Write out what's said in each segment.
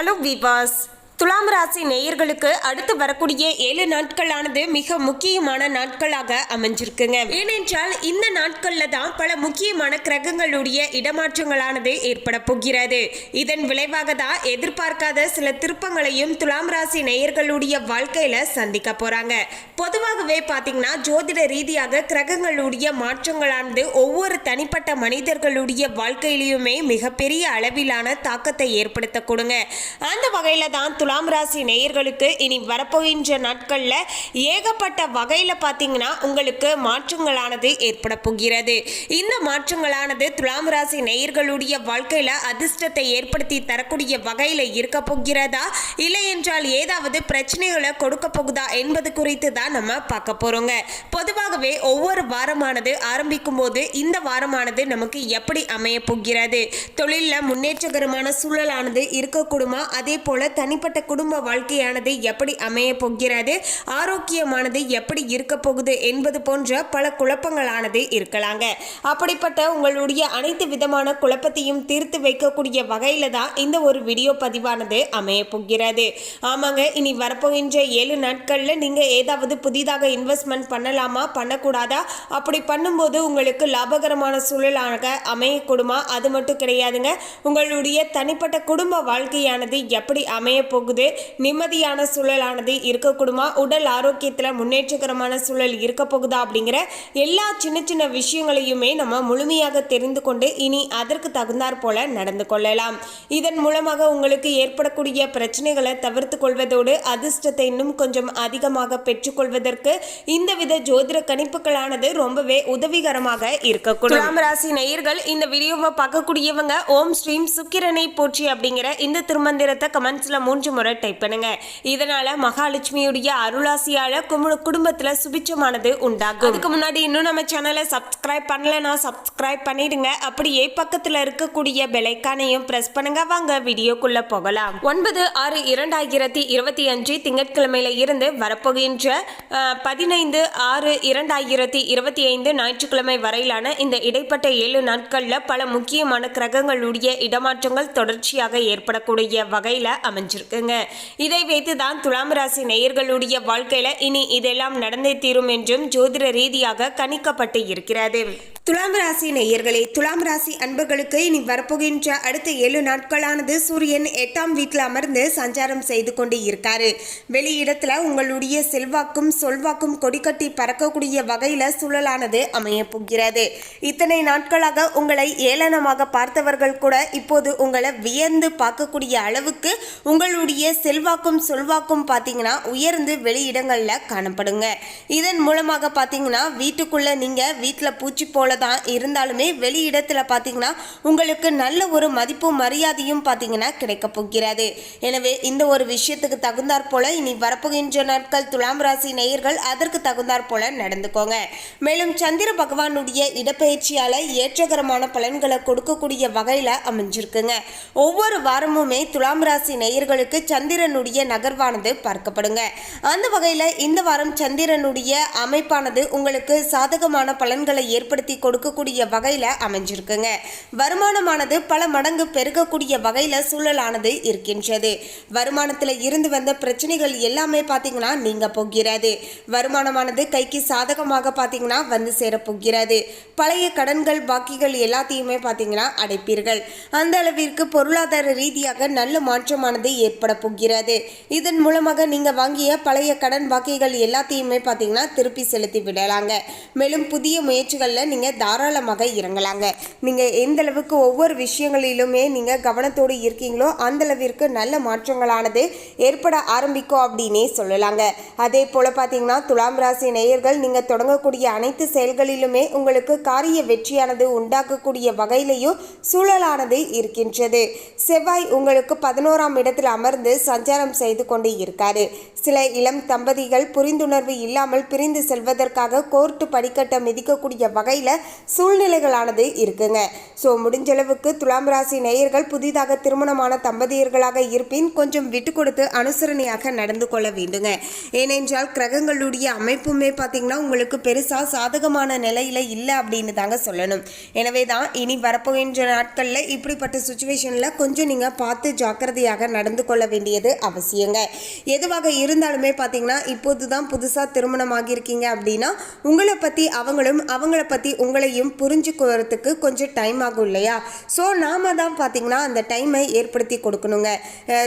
Hello viewers, துலாம் ராசி நேயர்களுக்கு அடுத்து வரக்கூடிய ஏழு நாட்களானது மிக முக்கியமான நாட்களாக அமைஞ்சிருக்குங்க. ஏனென்றால் இந்த நாட்கள்ல தான் பல முக்கியமான கிரகங்களுடைய இடமாற்றங்களானது ஏற்பட போகிறது. இதன் விளைவாக தான் எதிர்பார்க்காத சில திருப்பங்களையும் துலாம் ராசி நேயர்களுடைய வாழ்க்கையில சந்திக்க போறாங்க. பொதுவாகவே பாத்தீங்கன்னா ஜோதிட ரீதியாக கிரகங்களுடைய மாற்றங்களானது ஒவ்வொரு தனிப்பட்ட மனிதர்களுடைய வாழ்க்கையிலுமே மிகப்பெரிய அளவிலான தாக்கத்தை ஏற்படுத்த கொடுங்க அந்த வகையில தான் துலாம் ராசி நேயர்களுக்கு இனி வரப்போகின்ற நாட்கள்ல ஏகப்பட்ட வகையில பாத்தீங்கன்னா உங்களுக்கு மாற்றங்களானது ஏற்பட போகிறது. இந்த மாற்றங்களானது துலாம் ராசி நேயர்களுடைய வாழ்க்கையில அதிர்ஷ்டத்தை ஏற்படுத்தி தரக்கூடிய வகையில இருக்க போகிறதா? இல்லை என்றால் ஏதாவது பிரச்சனைகளை கொடுக்க போகுதா என்பது குறித்து தான் நம்ம பார்க்க போறோங்க. பொதுவாகவே ஒவ்வொரு வாரமானது ஆரம்பிக்கும் போது இந்த வாரமானது நமக்கு எப்படி அமைய போகிறது? தொழிலில் முன்னேற்றகரமான சூழலானது இருக்கக்கூடுமா அதே போல தனிப்பட்ட குடும்ப வாழ்க்கையானது எப்படி அமைய போகிறது? ஆரோக்கியமானது எப்படி இருக்க போகுது என்பது போன்ற பல குழப்பங்களானது இருக்கலாங்க. அப்படிப்பட்ட உங்களுடைய அனைத்து விதமான குழப்பத்தையும் தீர்த்து வைக்கக்கூடிய வகையில தான் இந்த ஒரு வீடியோ பதிவானது அமைய போகிறது. ஆமாங்க இனி வரப்போகின்ற ஏழு நாட்களில் நீங்கள் ஏதாவது புதிதாக இன்வெஸ்ட்மெண்ட் பண்ணலாமா? பண்ணக்கூடாதா? அப்படி பண்ணும்போது உங்களுக்கு லாபகரமான சூழலாக அமையக்கூடுமா? அது மட்டும் கிடையாதுங்க. உங்களுடைய தனிப்பட்ட குடும்ப வாழ்க்கையானது எப்படி அமைய போகுது? நிம்மதியான சூழலானது இருக்கக்கூடுமா? உடல் ஆரோக்கியத்தில் முன்னேற்றகரமான சூழல் இருக்க போகுதா அப்படிங்கிற எல்லா சின்ன சின்ன விஷயங்களையுமே நம்ம முழுமையாக தெரிந்து கொண்டு இனி அதற்கு தகுந்தாற் போல நடந்து கொள்ளலாம். இதன் மூலமாக உங்களுக்கு ஏற்படக்கூடிய பிரச்சனைகளை தவிர்த்து கொள்வதோடு அதிர்ஷ்டத்தை இன்னும் கொஞ்சம் அதிகமாக பெற்றுக்கொள்வதற்கு இந்த வித ஜோதிட கணிப்புகளானது ரொம்பவே உதவிகரமாக இருக்கக்கூடும். துலாம் ராசி நேயர்கள் இந்த வீடியோவை பார்க்கக்கூடியவங்க ஓம் ஸ்ரீம் சுக்கிரனை போற்றி அப்படிங்கிற இந்த திருமந்திரத்தை கமெண்ட்ஸ்ல மூன்று முறை டைப் பண்ணுங்க. இதனால மகாலட்சுமியுடைய அருளாசியால குடும்பத்துல சுபிச்சமானது உண்டாகும். அதுக்கு முன்னாடி இன்னும் நம்ம சேனலை சப்ஸ்கிரைப் பண்ணலனா சப்ஸ்கிரைப் பண்ணிடுங்க. அப்படியே பக்கத்துல இருக்கக்கூடிய பெலைக்கானையும் பிரஸ் பண்ணுங்க. வாங்க வீடியோக்குள்ள போகலாம். ஒன்பது ஆறு இரண்டாயிரத்தி இருபத்தி அஞ்சு திங்கட்கிழமையில இருந்து வரப்போகின்ற பதினைந்து ஆறு இரண்டாயிரத்தி இருபத்தி ஐந்து ஞாயிற்றுக்கிழமை வரையிலான இந்த இடைப்பட்ட ஏழு நாட்கள்ல பல முக்கியமான கிரகங்களுடைய இடமாற்றங்கள் தொடர்ச்சியாக ஏற்படக்கூடிய வகையில அமைஞ்சிருக்குங்க இதை வைத்து தான் துலாம் ராசி நேயர்களுடைய வாழ்க்கையில இனி இதெல்லாம் நடந்தே தீரும் என்றும் ஜோதிட ரீதியாக கணிக்கப்பட்டு இருக்கிறது. துலாம் ராசி நேயர்களே துலாம் ராசி அன்பர்களுக்கு இனி வரப்போகின்ற அடுத்த ஏழு நாட்களானது சூரியன் எட்டாம் வீட்டில் அமர்ந்து சஞ்சாரம் செய்து கொண்டு இருக்காரு. வெளியிடத்துல உங்களுடைய செல்வாக்கும் சொல்வாக்கும் கொடிக்கட்டி பறக்கக்கூடிய வகையில சூழலானது அமைய போகிறது. இத்தனை நாட்களாக உங்களை ஏளனமாக பார்த்தவர்கள் கூட இப்போது உங்களை வியந்து பார்க்கக்கூடிய அளவுக்கு உங்களுடைய செல்வாக்கும் சொல்வாக்கும் பார்த்தீங்கன்னா உயர்ந்து வெளியிடங்களில் காணப்படுங்க. இதன் மூலமாக பார்த்தீங்கன்னா வீட்டுக்குள்ள நீங்க வீட்டில் பூச்சி போல தான். இருந்தாலுமே வெளியிடத்துல பார்த்தீங்கன்னா உங்களுக்கு நல்ல ஒரு மதிப்பு மரியாதையும் பார்த்தீங்கன்னா கிடைக்க போகிறது. எனவே இந்த ஒரு விஷயத்துக்கு தகுந்தாற் போல இனி வரப்போகின்ற நாட்கள் துலாம் ராசி நேயர்கள் அதற்கு தகுந்தாற் போல நடந்துக்கோங்க. மேலும் சந்திர பகவானுடைய இடப்பெயர்ச்சியால ஏற்றகரமான பலன்களை கொடுக்கக்கூடிய வகையில் அமைஞ்சிருக்குங்க. ஒவ்வொரு வாரமுமே துலாம் ராசி நேயர்களுக்கு சந்திரனுடைய நகர்வானது பார்க்கப்படுங்க. அந்த வகையில் இந்த வாரம் சந்திரனுடைய அமைப்பானது உங்களுக்கு சாதகமான பலன்களை ஏற்படுத்தி கொண்டு கொடுக்கக்கூடிய வகையில் அமைஞ்சிருக்குங்க. வருமானமானது பல மடங்கு பெருகக்கூடிய வகையில் சூழலானது இருக்கின்றது. வருமானத்தில் இருந்து வந்த பிரச்சனைகள் எல்லாமே பார்த்தீங்கன்னா நீங்கள் போகிறது. வருமானமானது கைக்கு சாதகமாக பார்த்தீங்கன்னா வந்து சேரப் போகிறது. பழைய கடன்கள் பாக்கிகள் எல்லாத்தையுமே பார்த்தீங்கன்னா அடைப்பீர்கள். அந்த அளவிற்கு பொருளாதார ரீதியாக நல்ல மாற்றமானது ஏற்பட போகிறது. இதன் மூலமாக நீங்கள் வாங்கிய பழைய கடன் பாக்கிகள் எல்லாத்தையுமே பார்த்தீங்கன்னா திருப்பி செலுத்தி விடலாங்க. மேலும் புதிய முயற்சிகளில் நீங்கள் தாராளமாக இறங்கலாங்க. நீங்கள் எந்த அளவுக்கு ஒவ்வொரு விஷயங்களிலுமே நீங்கள் கவனத்தோடு இருக்கீங்களோ அந்த அளவிற்கு நல்ல மாற்றங்களானது ஏற்பட ஆரம்பிக்கும் அப்படின்னே சொல்லலாங்க. அதே போல் பார்த்தீங்கன்னா துலாம் ராசி நேயர்கள் நீங்கள் தொடங்கக்கூடிய அனைத்து செயல்களிலுமே உங்களுக்கு காரிய வெற்றியானது உண்டாக்கக்கூடிய வகையிலையும் சூழலானது இருக்கின்றது. செவ்வாய் உங்களுக்கு பதினோராம் இடத்தில் அமர்ந்து சஞ்சாரம் செய்து கொண்டு இருக்காரு. சில இளம் தம்பதிகள் புரிந்துணர்வு இல்லாமல் பிரிந்து செல்வதற்காக கோர்ட்டு படிக்கட்டை மிதிக்கக்கூடிய வகையில் சூழ்நிலைகளானது இருக்குங்க. ஸோ முடிஞ்சளவுக்கு துலாம் ராசி நேயர்கள் புதிதாக திருமணமான தம்பதியர்களாக இருப்பின் கொஞ்சம் விட்டு கொடுத்து அனுசரணையாக நடந்து கொள்ள வேண்டுங்க. ஏனென்றால் கிரகங்களுடைய அமைப்புமே பார்த்தீங்கன்னா உங்களுக்கு பெருசாக சாதகமான நிலையில் இல்லை அப்படின்னு தாங்க சொல்லணும். எனவே தான் இனி வரப்போகின்ற நாட்களில் இப்படிப்பட்ட சுச்சுவேஷனில் கொஞ்சம் நீங்கள் பார்த்து ஜாக்கிரதையாக நடந்து கொள்ள வேண்டியது அவசியங்க. எதுவாக இருந்தாலுமே பார்த்தீங்கன்னா இப்போது தான் புதுசாக திருமணம் ஆகியிருக்கீங்க அப்படின்னா உங்களை பற்றி அவங்களும் அவங்கள பற்றி உங்களையும் புரிஞ்சுக்கிறதுக்கு கொஞ்சம் டைம் ஆகும் இல்லையா? ஸோ நாம தான் பார்த்தீங்கன்னா அந்த டைமை ஏற்படுத்தி கொடுக்கணுங்க.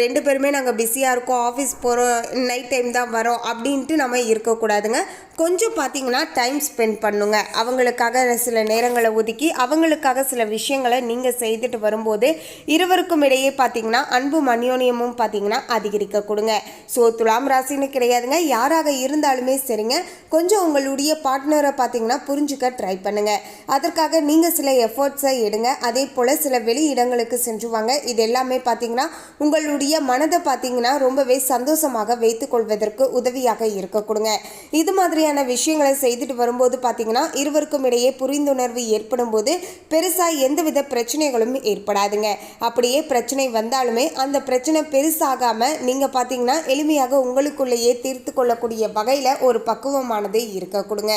ரெண்டு பேருமே நாங்கள் பிஸியாக இருக்கோம் ஆஃபீஸ் போகிறோம் நைட் டைம் தான் வரோம் அப்படின்ட்டு நம்ம இருக்கக்கூடாதுங்க. கொஞ்சம் பார்த்தீங்கன்னா டைம் ஸ்பெண்ட் பண்ணுங்க. அவங்களுக்காக சில நேரங்களை ஒதுக்கி அவங்களுக்காக சில விஷயங்களை நீங்கள் செய்துட்டு வரும்போது இருவருக்கும் இடையே பார்த்தீங்கன்னா அன்பும் மன்யோனியமும் பார்த்தீங்கன்னா அதிகரிக்க கொடுங்க. ஸோ துலாம் ராசின்னு கிடையாதுங்க. யாராக இருந்தாலுமே சரிங்க. கொஞ்சம் உங்களுடைய பார்ட்னரை பார்த்தீங்கன்னா புரிஞ்சுக்க ட்ரை பண்ணுங்க அதற்காக நீங்கள் சில எஃபர்ட்ஸை எடுங்க. அதே போல் சில வெளி இடங்களுக்கு சென்று வாங்க. இது எல்லாமே பார்த்தீங்கன்னா உங்களுடைய மனதை பார்த்தீங்கன்னா ரொம்பவே சந்தோஷமாக வைத்து கொள்வதற்கு உதவியாக இருக்க கொடுங்க. இது மாதிரியான விஷயங்களை செய்துட்டு வரும்போது பார்த்தீங்கன்னா இருவருக்கும் இடையே புரிந்துணர்வு ஏற்படும் போது பெருசாக எந்தவித பிரச்சனைகளும் ஏற்படாதுங்க. அப்படியே பிரச்சனை வந்தாலுமே அந்த பிரச்சனை பெருசாகாமல் நீங்கள் பார்த்தீங்கன்னா எளிமையாக உங்களுக்குள்ளேயே தீர்த்து கொள்ளக்கூடிய வகையில் ஒரு பக்குவமானது இருக்க கொடுங்க.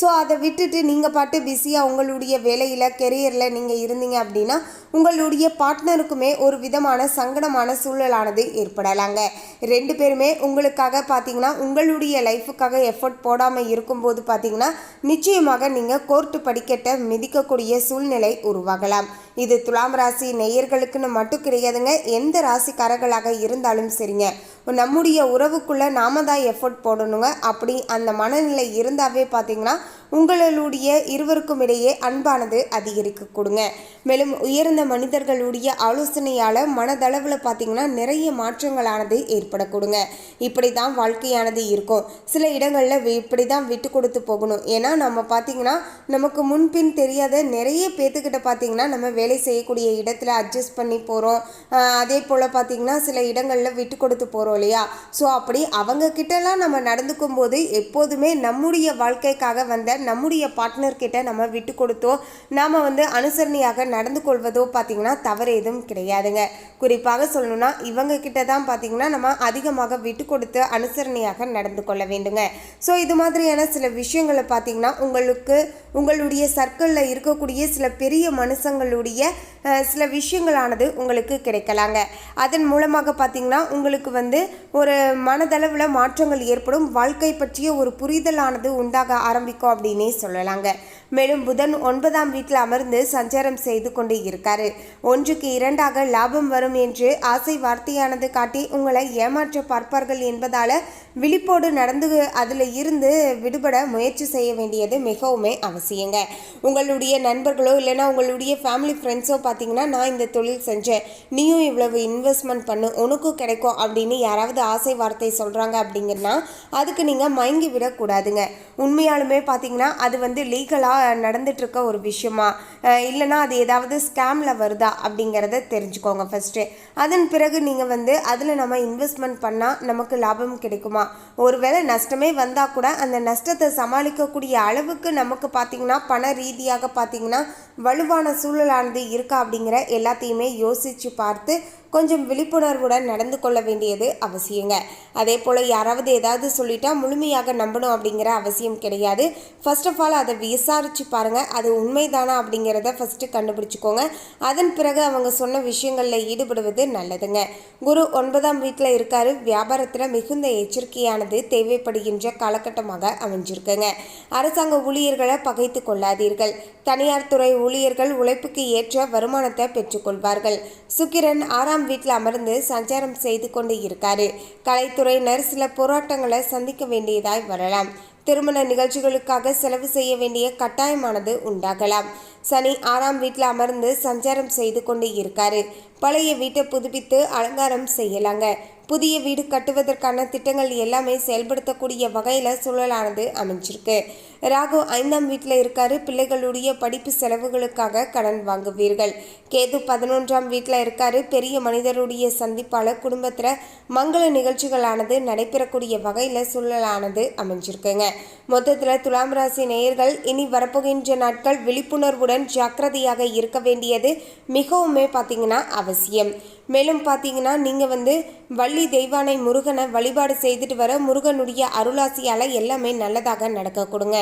ஸோ அதை விட்டுட்டு நீங்கள் பாட்டு பிஸியாக உங்களுடைய வேலையில் கெரியரில் நீங்கள் இருந்தீங்க அப்படின்னா உங்களுடைய பார்ட்னருக்குமே ஒரு விதமான சங்கடமான சூழலானது ஏற்படலாங்க. ரெண்டு பேருமே உங்களுக்காக பார்த்தீங்கன்னா உங்களுடைய லைஃபுக்காக எஃபர்ட் போடாமல் இருக்கும்போது பார்த்தீங்கன்னா நிச்சயமாக நீங்கள் கோர்ட்டு படிக்கட்டை மிதிக்கக்கூடிய சூழ்நிலை உருவாகலாம். இது துலாம் ராசி நேயர்களுக்குன்னு மட்டும் கிடையாதுங்க எந்த ராசிக்காரர்களாக இருந்தாலும் சரிங்க. நம்முடைய உறவுக்குள்ளே நாம தான் எஃபர்ட் போடணுங்க. அப்படி அந்த மனநிலை இருந்தாவே பார்த்தீங்கன்னா உங்களுடைய இருவருக்கும் இடையே அன்பானது அதிகரிக்க கொடுங்க. மேலும் உயர்ந்த மனிதர்களுடைய ஆலோசனையால் மனதளவில் பார்த்தீங்கன்னா நிறைய மாற்றங்களானது ஏற்படக்கூடுங்க. இப்படி தான் வாழ்க்கையானது இருக்கும். சில இடங்களில் இப்படி தான் விட்டு கொடுத்து போகணும். ஏன்னா நம்ம பார்த்தீங்கன்னா நமக்கு முன்பின் தெரியாத நிறைய பேத்துக்கிட்ட பார்த்தீங்கன்னா நம்ம வேலை செய்யக்கூடிய இடத்துல அட்ஜஸ்ட் பண்ணி போகிறோம் அதே போல் பார்த்தீங்கன்னா சில இடங்களில் விட்டு கொடுத்து போகிறோம் இல்லையா? ஸோ அப்படி அவங்க கிட்டலாம் நம்ம நடந்துக்கும் போது எப்போதுமே நம்முடைய வாழ்க்கைக்காக வந்த நம்முடைய பார்ட்னர் கிட்ட நம்ம விட்டு கொடுத்தோ நாம் வந்து அனுசரணையாக நடந்து கொள்வதோ பார்த்தீங்கன்னா தவறு எதுவும் கிடையாதுங்க. குறிப்பாக சொல்லணும்னா இவங்க கிட்ட தான் பார்த்தீங்கன்னா நம்ம அதிகமாக விட்டு கொடுத்து அனுசரணையாக நடந்து கொள்ள வேண்டுங்க. ஸோ இது மாதிரியான சில விஷயங்களை பார்த்தீங்கன்னா உங்களுக்கு உங்களுடைய சர்க்கிளில் இருக்கக்கூடிய சில பெரிய மனுஷங்களுடைய சில விஷயங்களானது உங்களுக்கு கிடைக்கலாங்க. அதன் மூலமாக பார்த்தீங்கன்னா உங்களுக்கு வந்து ஒரு மனதளவில் மாற்றங்கள் ஏற்படும். வாழ்க்கை பற்றிய ஒரு புரிதலானது உண்டாக ஆரம்பிக்கும் அப்படின்னே சொல்லலாங்க. மேலும் புதன் ஒன்பதாம் வீட்டில் அமர்ந்து சஞ்சாரம் செய்து கொண்டு இருக்காரு. ஒன்றுக்கு இரண்டாக லாபம் வரும் என்று ஆசை வார்த்தையானது காட்டி உங்களை ஏமாற்ற பார்ப்பார்கள் என்பதால விழிப்போடு நடந்து அதில் இருந்து விடுபட முயற்சி செய்ய வேண்டியது மிகவுமே அவசியங்க. உங்களுடைய நண்பர்களோ இல்லைன்னா உங்களுடைய ஃபேமிலி ஃப்ரெண்ட்ஸோ பார்த்தீங்கன்னா நான் இந்த தொழில் செஞ்சேன். நீயும் இவ்வளவு இன்வெஸ்ட்மெண்ட் பண்ணு. உனக்கும் கிடைக்கும் அப்படின்னு யாராவது ஆசை வார்த்தை சொல்கிறாங்க அப்படிங்கன்னா அதுக்கு நீங்கள் மயங்கி விடக்கூடாதுங்க. உண்மையாலுமே பார்த்தீங்கன்னா அது வந்து லீகலாக நடந்துட்டுருக்க ஒரு விஷயமா? இல்லைனா இல்லைன்னா அது ஏதாவது ஸ்கேமில் வருதா அப்படிங்கிறத தெரிஞ்சுக்கோங்க ஃபஸ்ட்டு அதன் பிறகு நீங்கள் வந்து அதில் நம்ம இன்வெஸ்ட்மெண்ட் பண்ணால் நமக்கு லாபம் கிடைக்குமா? ஒருவேளை நஷ்டமே வந்தால் கூட அந்த நஷ்டத்தை சமாளிக்கக்கூடிய அளவுக்கு நமக்கு பார்த்தீங்கன்னா பண ரீதியாக பார்த்தீங்கன்னா வலுவான சூழலானது இருக்கா அப்படிங்கிற எல்லாத்தையுமே யோசித்து பார்த்து கொஞ்சம் விழிப்புணர்வுடன் நடந்து கொள்ள வேண்டியது அவசியங்க. அதே போல் யாராவது ஏதாவது சொல்லிட்டா முழுமையாக நம்பணும் அப்படிங்கிற அவசியம் கிடையாது. ஃபர்ஸ்ட் ஆஃப் ஆல் அதை விசாரிச்சு பாருங்கள் அது உண்மைதானா அப்படிங்கிறத ஃபஸ்ட்டு கண்டுபிடிச்சிக்கோங்க. அதன் பிறகு அவங்க சொன்ன விஷயங்களில் ஈடுபடுவது நல்லதுங்க. குரு ஒன்பதாம் வீட்டில் இருக்காரு. வியாபாரத்தில் மிகுந்த எச்சரிக்கையானது தேவைப்படுகின்ற காலகட்டமாக அமைஞ்சிருக்குங்க. அரசாங்க ஊழியர்களை பகைத்து கொள்ளாதீர்கள். தனியார் துறை ஊழியர்கள் உழைப்புக்கு ஏற்ற வருமானத்தை பெற்றுக்கொள்வார்கள். சுக்கிரன் ஆறாம் வீட்டில் அமர்ந்து சஞ்சாரம் செய்து கொண்டு இருக்காரு. கலைத்துறையினர் சில போராட்டங்களை சந்திக்க வேண்டியதாய் வரலாம். திருமண நிகழ்ச்சிகளுக்காக செலவு செய்ய வேண்டிய கட்டாயமானது உண்டாகலாம். சனி ஆறாம் வீட்டில் அமர்ந்து சஞ்சாரம் செய்து கொண்டு இருக்காரு. பழைய வீட்டை புதுப்பித்து அலங்காரம் செய்யலாங்க. புதிய வீடு கட்டுவதற்கான திட்டங்கள் எல்லாமே செயல்படுத்தக்கூடிய வகையில் சூழலானது அமைஞ்சிருக்கு. ராகு ஐந்தாம் வீட்டில் இருக்காரு. பிள்ளைகளுடைய படிப்பு செலவுகளுக்காக கடன் வாங்குவீர்கள். கேது பதினொன்றாம் வீட்டில் இருக்காரு. பெரிய மனிதருடைய சந்திப்பால் குடும்பத்தில் மங்கள நிகழ்ச்சிகளானது நடைபெறக்கூடிய வகையில் சூழலானது அமைஞ்சிருக்குங்க. மொத்தத்தில் துலாம் ராசி நேயர்கள் இனி வரப்போகின்ற நாட்கள் விழிப்புணர்வுடன் ஜாக்கிரதையாக இருக்க வேண்டியது மிகவுமே பார்த்தீங்கன்னா அவசியம். மேலும் பார்த்தீங்கன்னா நீங்கள் வந்து வள்ளி தெய்வானை முருகனை வழிபாடு செய்துட்டு வர முருகனுடைய அருளாசியால் எல்லாமே நல்லதாக நடக்க கொடுங்க.